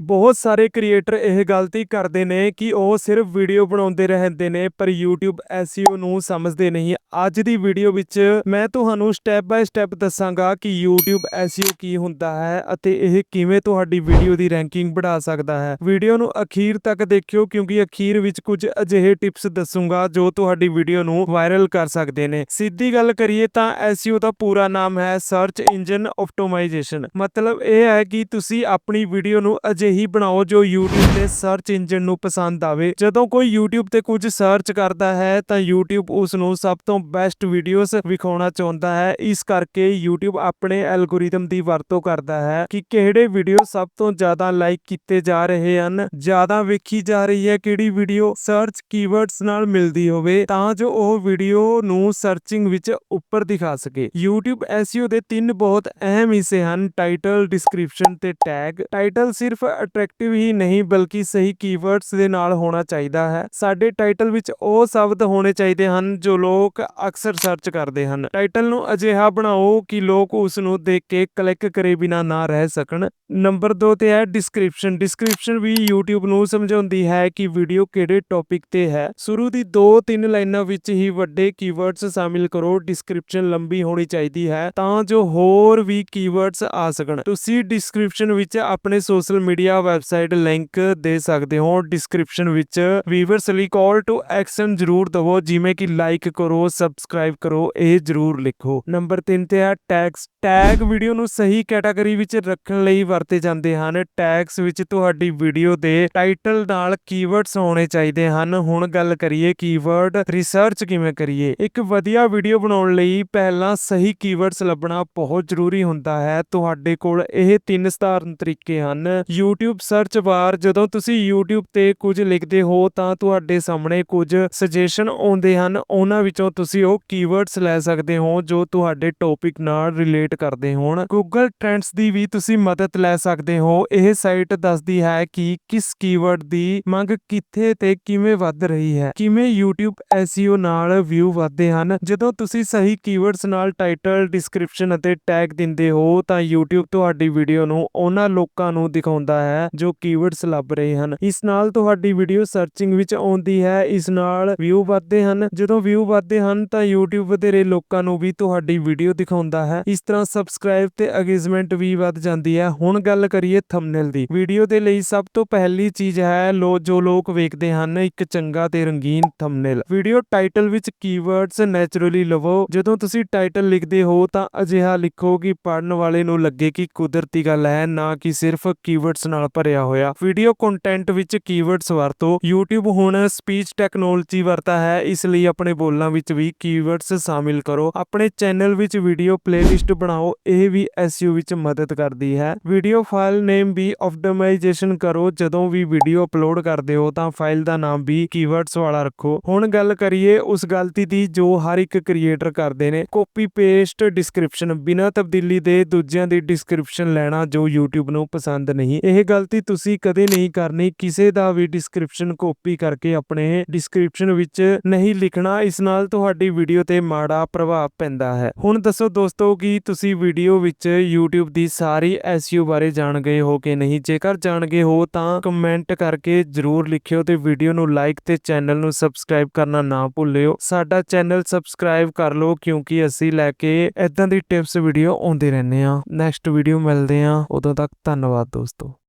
ਬਹੁਤ ਸਾਰੇ ਕ੍ਰੀਏਟਰ ਇਹ ਗਲਤੀ ਕਰਦੇ ਨੇ ਕਿ ਉਹ ਸਿਰਫ ਵੀਡੀਓ ਬਣਾਉਂਦੇ ਰਹਿੰਦੇ ਨੇ, ਪਰ YouTube SEO ਨੂੰ ਸਮਝਦੇ ਨਹੀਂ। ਅੱਜ ਦੀ ਵੀਡੀਓ ਵਿੱਚ ਮੈਂ ਤੁਹਾਨੂੰ ਸਟੈਪ ਬਾਈ ਸਟੈਪ ਦੱਸਾਂਗਾ ਕਿ YouTube SEO ਕੀ ਹੁੰਦਾ ਹੈ ਅਤੇ ਇਹ ਕਿਵੇਂ ਤੁਹਾਡੀ ਵੀਡੀਓ ਦੀ ਰੈਂਕਿੰਗ ਵਧਾ ਸਕਦਾ ਹੈ। ਵੀਡੀਓ ਨੂੰ ਅਖੀਰ ਤੱਕ ਦੇਖਿਓ, ਕਿਉਂਕਿ ਅਖੀਰ ਵਿੱਚ ਕੁਝ ਅਜਿਹੇ ਟਿਪਸ ਦੱਸੂੰਗਾ ਜੋ ਤੁਹਾਡੀ ਵੀਡੀਓ ਨੂੰ ਵਾਇਰਲ ਕਰ ਸਕਦੇ ਨੇ। ਸਿੱਧੀ ਗੱਲ ਕਰੀਏ ਤਾਂ SEO ਦਾ ਪੂਰਾ ਨਾਮ ਹੈ ਸਰਚ ਇੰਜਨ ਆਪਟੀਮਾਈਜੇਸ਼ਨ ਮਤਲਬ ਇਹ ਹੈ ਕਿ ਤੁਸੀਂ ਆਪਣੀ ਵੀਡੀਓ ਨੂੰ ਅਜਿਹੀ ਬਣਾਓ ਜੋ YouTube ਦੇ ਸਰਚ ਇੰਜਨ ਨੂੰ ਪਸੰਦ ਆਵੇ। ਜਦੋਂ ਕੋਈ YouTube ਤੇ ਕੁਝ ਸਰਚ ਕਰਦਾ ਹੈ, ਤਾਂ YouTube ਉਸ ਨੂੰ ਸਭ ਤੋਂ ਬੈਸਟ ਵੀਡੀਓਜ਼ ਵਿਖਾਉਣਾ ਚਾਹੁੰਦਾ ਹੈ। ਇਸ ਕਰਕੇ YouTube ਆਪਣੇ ਐਲਗੋਰਿਦਮ ਦੀ ਵਰਤੋਂ ਕਰਦਾ ਹੈ ਕਿ ਕਿਹੜੇ ਵੀਡੀਓ ਸਭ ਤੋਂ ਜ਼ਿਆਦਾ ਲਾਈਕ ਕੀਤੇ ਜਾ ਰਹੇ ਹਨ। ਜ਼ਿਆਦਾ ਵੇਖੀ ਜਾ ਰਹੀ ਹੈ ਕਿਹੜੀ ਵੀਡੀਓ ਸਰਚ ਕੀਵਰਡਸ ਨਾਲ ਮਿਲਦੀ ਹੋਵੇ, ਤਾਂ ਜੋ ਉਹ ਵੀਡੀਓ ਨੂੰ ਸਰਚਿੰਗ ਵਿੱਚ ਉੱਪਰ ਦਿਖਾ ਸਕੇ। YouTube SEO ਦੇ ਤਿੰਨ ਬਹੁਤ ਅਹਿਮ ਹਿੱਸੇ ਹਨ। ਟਾਈਟਲ ਡਿਸਕ੍ਰਿਪਸ਼ਨ ਤੇ ਟੈਗ ਟਾਈਟਲ ਸਿਰਫ ਅਟਰੈਕਟਿਵ ਹੀ ਨਹੀਂ, ਬਲਕਿ ਸਹੀ ਕੀਵਰਡਸ ਦੇ ਨਾਲ ਹੋਣਾ ਚਾਹੀਦਾ ਹੈ। ਸਾਡੇ ਟਾਈਟਲ ਵਿੱਚ ਉਹ ਸ਼ਬਦ ਹੋਣੇ ਚਾਹੀਦੇ ਹਨ ਜੋ ਲੋਕ ਅਕਸਰ ਸਰਚ ਕਰਦੇ ਹਨ। ਟਾਈਟਲ ਨੂੰ ਅਜਿਹਾ ਬਣਾਓ ਕਿ ਲੋਕ ਉਸ ਨੂੰ ਦੇਖ ਕੇ ਕਲਿੱਕ ਕਰੇ ਬਿਨਾ ਨਾ ਰਹਿ ਸਕਣ। ਨੰਬਰ 2 ਤੇ ਹੈ ਡਿਸਕ੍ਰਿਪਸ਼ਨ ਡਿਸਕ੍ਰਿਪਸ਼ਨ ਵੀ YouTube ਨੂੰ ਸਮਝਾਉਂਦੀ ਹੈ ਕਿ ਵੀਡੀਓ ਕਿਹੜੇ ਟੌਪਿਕ ਤੇ ਹੈ। ਸ਼ੁਰੂ ਦੀ 2-3 ਲਾਈਨਾਂ ਵਿੱਚ ਹੀ ਵੱਡੇ ਕੀਵਰਡਸ ਸ਼ਾਮਿਲ ਕਰੋ। ਡਿਸਕ੍ਰਿਪਸ਼ਨ ਲੰਬੀ ਹੋਣੀ ਚਾਹੀਦੀ ਹੈ ਤਾਂ ਜੋ ਹੋਰ ਵੀ ਕੀਵਰਡਸ ਆ ਸਕਣ। ਤੁਸੀਂ ਡਿਸਕ੍ਰਿਪਸ਼ਨ ਵਿੱਚ ਆਪਣੇ ਸੋਸ਼ਲ ਮੀਡੀਆ ਵੈਬਸਾਈਟ ਲਿੰਕ ਦੇ ਸਕਦੇ ਹੋ ਡਿਸਕ੍ਰਿਪਸ਼ਨ ਵਿੱਚ। ਵੀਵਰਸ ਲਈ ਕਾਲ ਟੂ ਐਕਸ਼ਨ ਜ਼ਰੂਰ ਦਵੋ, ਜਿਵੇਂ ਕਿ ਲਾਈਕ ਕਰੋ ਸਬਸਕ੍ਰਾਈਬ ਕਰੋ, ਇਹ ਜ਼ਰੂਰ ਲਿਖੋ। ਨੰਬਰ 3 ਤੇ ਹੈ ਟੈਗਸ ਟੈਗ ਵੀਡੀਓ ਨੂੰ ਸਹੀ ਕੈਟਾਗਰੀ ਵਿੱਚ ਰੱਖਣ ਲਈ ਵਰਤੇ ਜਾਂਦੇ ਹਨ। ਟੈਗਸ ਵਿੱਚ ਤੁਹਾਡੀ ਵੀਡੀਓ ਦੇ ਟਾਈਟਲ ਨਾਲ ਕੀਵਰਡਸ ਹੋਣੇ ਚਾਹੀਦੇ ਹਨ। ਹੁਣ ਗੱਲ ਕਰੀਏ ਕੀਵਰਡ ਰਿਸਰਚ ਕਿਵੇਂ ਕਰੀਏ। ਇੱਕ ਵਧੀਆ ਵੀਡੀਓ ਬਣਾਉਣ ਲਈ ਪਹਿਲਾਂ ਸਹੀ ਕੀਵਰਡਸ ਲੱਭਣਾ ਬਹੁਤ ਜ਼ਰੂਰੀ ਹੁੰਦਾ ਹੈ। ਤੁਹਾਡੇ ਕੋਲ ਇਹ ਤਿੰਨ ਸਧਾਰਨ ਤਰੀਕੇ ਹਨ। YouTube ਸਰਚ ਬਾਰ ਜਦੋਂ ਤੁਸੀਂ YouTube ਤੇ ਕੁਝ ਲਿਖਦੇ ਹੋ ਤਾਂ ਤੁਹਾਡੇ ਸਾਹਮਣੇ ਕੁਝ ਸੁਜੈਸ਼ਨ ਆਉਂਦੇ ਹਨ। ਉਹਨਾਂ ਵਿੱਚੋਂ ਤੁਸੀਂ ਉਹ ਕੀਵਰਡਸ ਲੈ ਸਕਦੇ ਹੋ ਜੋ ਤੁਹਾਡੇ ਟੌਪਿਕ ਨਾਲ ਰਿਲੇਟ ਕਰਦੇ ਹੋਣ। Google Trends ਦੀ ਵੀ ਤੁਸੀਂ ਮਦਦ ਲੈ ਸਕਦੇ ਹੋ। ਇਹ ਸਾਈਟ ਦੱਸਦੀ ਹੈ ਕਿ ਕਿਸ ਕੀਵਰਡ ਦੀ ਮੰਗ ਕਿੱਥੇ ਤੇ ਕਿਵੇਂ ਵੱਧ ਰਹੀ ਹੈ। ਕਿਵੇਂ YouTube SEO ਨਾਲ ਵਿਊ ਵਧਦੇ ਹਨ। ਜਦੋਂ ਤੁਸੀਂ ਸਹੀ ਕੀਵਰਡਸ ਨਾਲ ਟਾਈਟਲ ਡਿਸਕ੍ਰਿਪਸ਼ਨ ਅਤੇ ਟੈਗ ਦਿੰਦੇ ਹੋ ਤਾਂ YouTube ਤੁਹਾਡੀ ਵੀਡੀਓ ਨੂੰ ਉਹਨਾਂ ਲੋਕਾਂ ਨੂੰ ਦਿਖਾਉਂਦਾ ਹੈ ਜੋ ਕੀਵਰਡਸ ਲੱਭ ਰਹੇ ਹਨ। ਇਸ ਨਾਲ ਤੁਹਾਡੀ ਵੀਡੀਓ ਸਰਚਿੰਗ ਵਿੱਚ ਆਉਂਦੀ ਹੈ। ਇਸ ਨਾਲ ਵਿਊ ਵਧਦੇ ਹਨ। ਜਦੋਂ ਵਿਊ ਵਧਦੇ ਹਨ ਤਾਂ YouTube ਵਧੇਰੇ ਲੋਕਾਂ ਨੂੰ ਵੀ ਤੁਹਾਡੀ ਵੀਡੀਓ ਦਿਖਾਉਂਦਾ ਹੈ। ਇਸ ਤਰ੍ਹਾਂ ਸਬਸਕ੍ਰਾਈਬ ਤੇ ਅਗੇਜਮੈਂਟ ਵੀ ਵੱਧ ਜਾਂਦੀ ਹੈ। ਹੁਣ ਗੱਲ ਕਰੀਏ ਥੰਬਨੇਲ ਦੀ। ਵੀਡੀਓ ਦੇ ਲਈ ਸਭ ਤੋਂ ਪਹਿਲੀ ਚੀਜ਼ ਹੈ ਲੋ, ਜੋ ਲੋਕ ਵੇਖਦੇ ਹਨ, ਇੱਕ ਚੰਗਾ ਤੇ ਰੰਗੀਨ ਥੰਬਨੇਲ ਵੀਡੀਓ ਟਾਈਟਲ ਵਿੱਚ ਕੀਵਰਡਸ ਨੇਚਰਲੀ ਲਵੋ। ਜਦੋਂ ਤੁਸੀਂ ਟਾਈਟਲ ਲਿਖਦੇ ਹੋ ਤਾਂ ਅਜਿਹਾ ਲਿਖੋ ਕਿ ਪੜਨ ਵਾਲੇ ਨੂੰ ਲੱਗੇ ਕਿ ਕੁਦਰਤੀ ਗੱਲ ਹੈ, ਨਾ ਕਿ ਸਿਰਫ ਕੀਵਰਡਸ ਨਾਲ ਭਰਿਆ ਹੋਇਆ। ਵੀਡੀਓ ਕੰਟੈਂਟ ਵਿੱਚ ਕੀਵਰਡਸ ਵਰਤੋ। YouTube ਹੁਣ ਸਪੀਚ ਟੈਕਨੋਲੋਜੀ ਵਰਤਾ ਹੈ। ਇਸ ਲਈ ਆਪਣੇ ਬੋਲਾਂ ਵਿੱਚ ਵੀ ਕੀਵਰਡਸ ਸ਼ਾਮਿਲ ਕਰੋ। ਆਪਣੇ ਚੈਨਲ ਵਿੱਚ ਵੀਡੀਓ ਪਲੇਲਿਸਟ ਬਣਾਓ। ਇਹ ਵੀ SEO ਵਿੱਚ ਮਦਦ ਕਰਦੀ ਹੈ। ਵੀਡੀਓ ਫਾਈਲ ਨੇਮ ਵੀ ਆਪਟੀਮਾਈਜੇਸ਼ਨ ਕਰੋ। ਜਦੋਂ ਵੀ ਵੀਡੀਓ ਅਪਲੋਡ ਕਰਦੇ ਹੋ ਤਾਂ ਫਾਈਲ ਦਾ ਨਾਮ ਵੀ ਕੀਵਰਡਸ ਵਾਲਾ ਰੱਖੋ। ਹੁਣ ਗੱਲ ਕਰੀਏ ਉਸ ਗਲਤੀ ਦੀ ਜੋ ਹਰ ਇੱਕ ਕ੍ਰੀਏਟਰ ਕਰਦੇ ਨੇ। ਕਾਪੀ ਪੇਸਟ ਡਿਸਕ੍ਰਿਪਸ਼ਨ ਬਿਨਾਂ ਤਬਦੀਲੀ ਦੇ ਦੂਜਿਆਂ ਦੀ ਡਿਸਕ੍ਰਿਪਸ਼ਨ ਲੈਣਾ ਜੋ YouTube ਨੂੰ ਪਸੰਦ ਨਹੀਂ। ਇਹ ਇਹ ਗਲਤੀ ਤੁਸੀਂ ਕਦੇ ਨਹੀਂ ਕਰਨੀ, ਕਿਸੇ ਦਾ ਵੀ ਡਿਸਕ੍ਰਿਪਸ਼ਨ ਕਾਪੀ ਕਰਕੇ ਆਪਣੇ ਡਿਸਕ੍ਰਿਪਸ਼ਨ ਵਿੱਚ ਨਹੀਂ ਲਿਖਣਾ, ਇਸ ਨਾਲ ਤੁਹਾਡੀ ਵੀਡੀਓ ਤੇ ਮਾੜਾ ਪ੍ਰਭਾਵ ਪੈਂਦਾ ਹੈ। ਹੁਣ ਦੱਸੋ ਦੋਸਤੋ ਕਿ ਤੁਸੀਂ ਵੀਡੀਓ ਵਿੱਚ YouTube ਦੀ ਸਾਰੀ SEO ਬਾਰੇ ਜਾਣ ਗਏ ਹੋ ਕਿ ਨਹੀਂ? ਜੇਕਰ ਜਾਣ ਗਏ ਹੋ ਤਾਂ ਕਮੈਂਟ ਕਰਕੇ ਜਰੂਰ ਲਿਖਿਓ ਤੇ ਵੀਡੀਓ ਨੂੰ ਲਾਈਕ ਤੇ ਚੈਨਲ ਨੂੰ ਸਬਸਕ੍ਰਾਈਬ ਕਰਨਾ ਨਾ ਭੁੱਲਿਓ। ਸਾਡਾ ਚੈਨਲ ਸਬਸਕ੍ਰਾਈਬ ਕਰ ਲਓ ਕਿਉਂਕਿ ਅਸੀਂ ਲੈ ਕੇ ਇਦਾਂ ਦੀ ਟਿਪਸ ਵੀਡੀਓ ਆਉਂਦੇ ਰਹਿੰਦੇ ਆ ਨੈਕਸਟ ਵੀਡੀਓ ਮਿਲਦੇ ਆ ਉਦੋਂ ਤੱਕ ਧੰਨਵਾਦ ਦੋਸਤੋ।